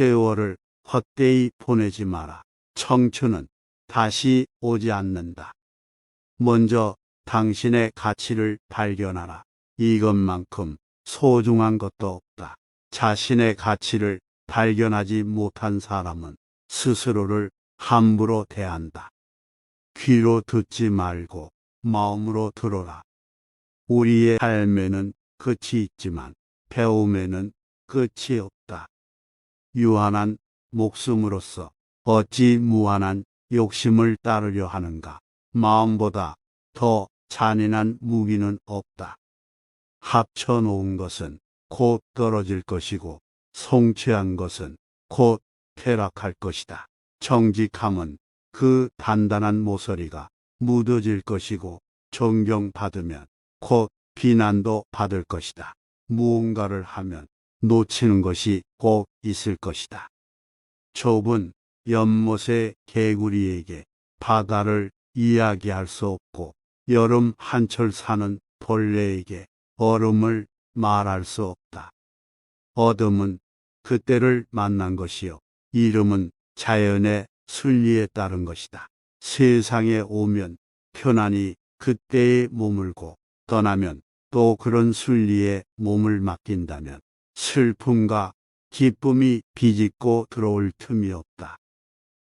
세월을 헛되이 보내지 마라. 청춘은 다시 오지 않는다. 먼저 당신의 가치를 발견하라. 이것만큼 소중한 것도 없다. 자신의 가치를 발견하지 못한 사람은 스스로를 함부로 대한다. 귀로 듣지 말고 마음으로 들어라. 우리의 삶에는 끝이 있지만 배움에는 끝이 없다. 유한한 목숨으로서 어찌 무한한 욕심을 따르려 하는가. 마음보다 더 잔인한 무기는 없다. 합쳐놓은 것은 곧 떨어질 것이고 성취한 것은 곧 퇴락할 것이다. 정직함은 그 단단한 모서리가 묻어질 것이고 존경받으면 곧 비난도 받을 것이다. 무언가를 하면 놓치는 것이 꼭 있을 것이다. 좁은 연못의 개구리에게 바다를 이야기할 수 없고 여름 한철 사는 벌레에게 얼음을 말할 수 없다. 어둠은 그때를 만난 것이요. 이름은 자연의 순리에 따른 것이다. 세상에 오면 편안히 그때에 머물고 떠나면 또 그런 순리에 몸을 맡긴다면 슬픔과 기쁨이 비집고 들어올 틈이 없다.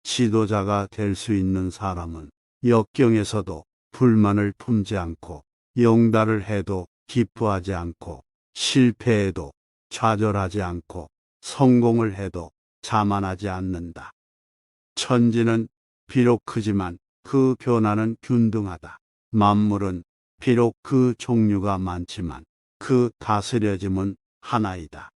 지도자가 될 수 있는 사람은 역경에서도 불만을 품지 않고 영달을 해도 기뻐하지 않고 실패해도 좌절하지 않고 성공을 해도 자만하지 않는다. 천지는 비록 크지만 그 변화는 균등하다. 만물은 비록 그 종류가 많지만 그 다스려짐은 하나이다.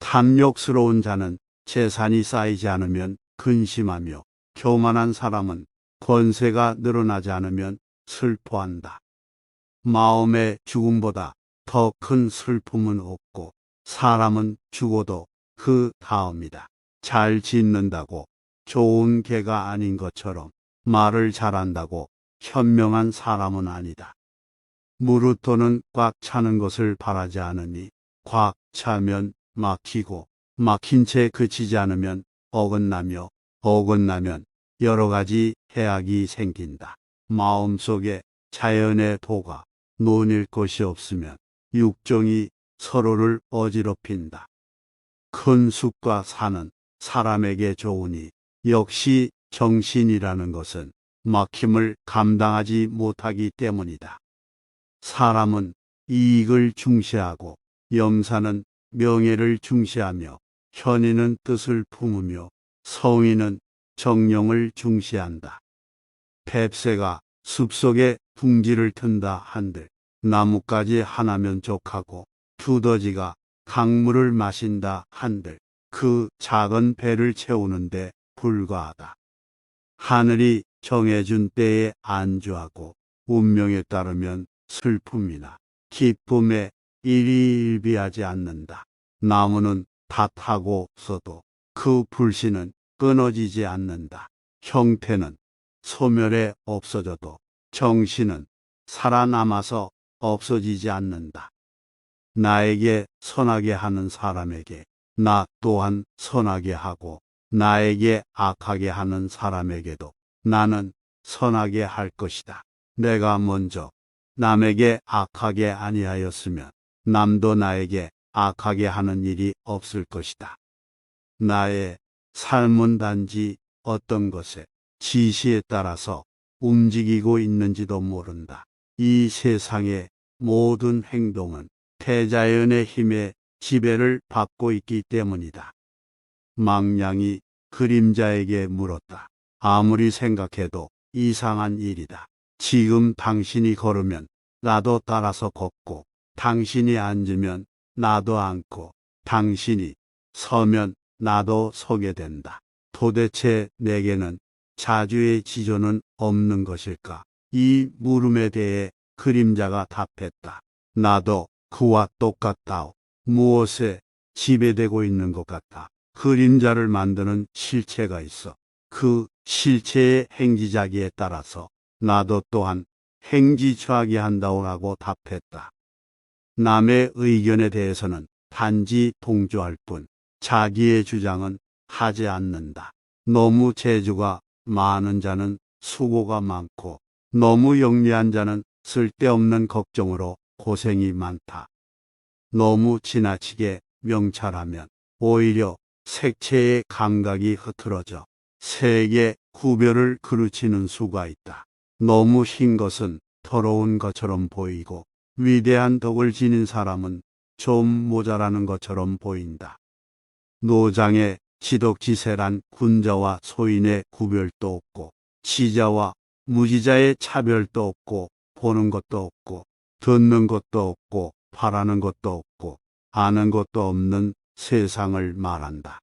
탐욕스러운 자는 재산이 쌓이지 않으면 근심하며 교만한 사람은 권세가 늘어나지 않으면 슬퍼한다. 마음의 죽음보다 더 큰 슬픔은 없고 사람은 죽어도 그 다음이다. 잘 짓는다고 좋은 개가 아닌 것처럼 말을 잘한다고 현명한 사람은 아니다. 무릇도는 꽉 차는 것을 바라지 않으니 꽉 차면 막히고 막힌 채 그치지 않으면 어긋나며 어긋나면 여러 가지 해악이 생긴다. 마음속에 자연의 도가 논일 것이 없으면 육종이 서로를 어지럽힌다. 큰 숲과 산은 사람에게 좋으니 역시 정신이라는 것은 막힘을 감당하지 못하기 때문이다. 사람은 이익을 중시하고 염사는 명예를 중시하며 현인은 뜻을 품으며 성인은 정령을 중시한다. 뱁새가 숲속에 둥지를 튼다 한들 나뭇가지 하나면 족하고 두더지가 강물을 마신다 한들 그 작은 배를 채우는데 불과하다. 하늘이 정해준 때에 안주하고 운명에 따르면 슬픔이나 기쁨에 일희일비하지 않는다. 나무는 다 타고 써도 그 불씨는 끊어지지 않는다. 형태는 소멸에 없어져도 정신은 살아남아서 없어지지 않는다. 나에게 선하게 하는 사람에게 나 또한 선하게 하고 나에게 악하게 하는 사람에게도 나는 선하게 할 것이다. 내가 먼저 남에게 악하게 아니하였으면 남도 나에게 악하게 하는 일이 없을 것이다. 나의 삶은 단지 어떤 것에 지시에 따라서 움직이고 있는지도 모른다. 이 세상의 모든 행동은 대자연의 힘에 지배를 받고 있기 때문이다. 망냥이 그림자에게 물었다. 아무리 생각해도 이상한 일이다. 지금 당신이 걸으면 나도 따라서 걷고, 당신이 앉으면 나도 앉고, 당신이 서면 나도 서게 된다. 도대체 내게는 자주의 지조는 없는 것일까? 이 물음에 대해 그림자가 답했다. 나도 그와 똑같다오. 무엇에 지배되고 있는 것 같아. 그림자를 만드는 실체가 있어. 그 실체의 행지자기에 따라서 나도 또한 행지처하게 한다오라고 답했다. 남의 의견에 대해서는 단지 동조할 뿐 자기의 주장은 하지 않는다. 너무 재주가 많은 자는 수고가 많고 너무 영리한 자는 쓸데없는 걱정으로 고생이 많다. 너무 지나치게 명찰하면 오히려 색채의 감각이 흐트러져 색의 구별을 그르치는 수가 있다. 너무 흰 것은 더러운 것처럼 보이고 위대한 덕을 지닌 사람은 좀 모자라는 것처럼 보인다. 노장의 지독지세란 군자와 소인의 구별도 없고 지자와 무지자의 차별도 없고 보는 것도 없고 듣는 것도 없고 바라는 것도 없고 아는 것도 없는 세상을 말한다.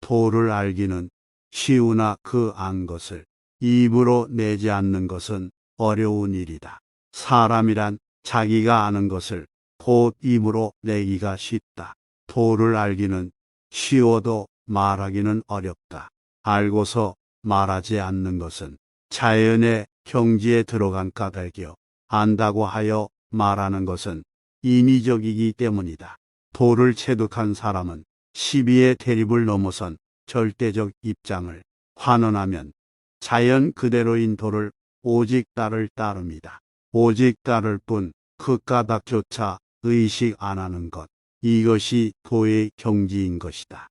도를 알기는 쉬우나 그 안 것을 입으로 내지 않는 것은 어려운 일이다. 사람이란 자기가 아는 것을 곧 입으로 내기가 쉽다. 도를 알기는 쉬워도 말하기는 어렵다. 알고서 말하지 않는 것은 자연의 경지에 들어간 까닭이요. 안다고 하여 말하는 것은 인위적이기 때문이다. 도를 체득한 사람은 시비의 대립을 넘어선 절대적 입장을 환원하면 자연 그대로인 도를 오직 따를 따릅니다. 오직 따를 뿐 그 까닭조차 의식 안 하는 것. 이것이 도의 경지인 것이다.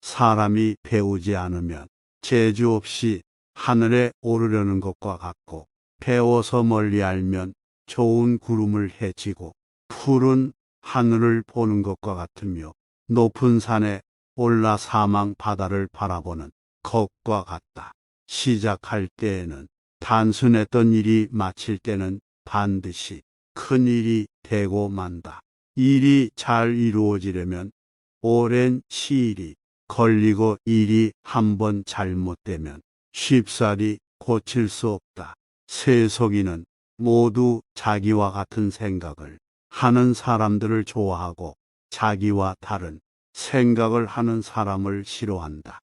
사람이 배우지 않으면 재주 없이 하늘에 오르려는 것과 같고 배워서 멀리 알면 좋은 구름을 헤치고 푸른 하늘을 보는 것과 같으며 높은 산에 올라 사망 바다를 바라보는 것과 같다. 시작할 때에는 단순했던 일이 마칠 때는 반드시 큰 일이 되고 만다. 일이 잘 이루어지려면 오랜 시일이 걸리고 일이 한번 잘못되면 쉽사리 고칠 수 없다. 세속인은 모두 자기와 같은 생각을 하는 사람들을 좋아하고 자기와 다른 생각을 하는 사람을 싫어한다.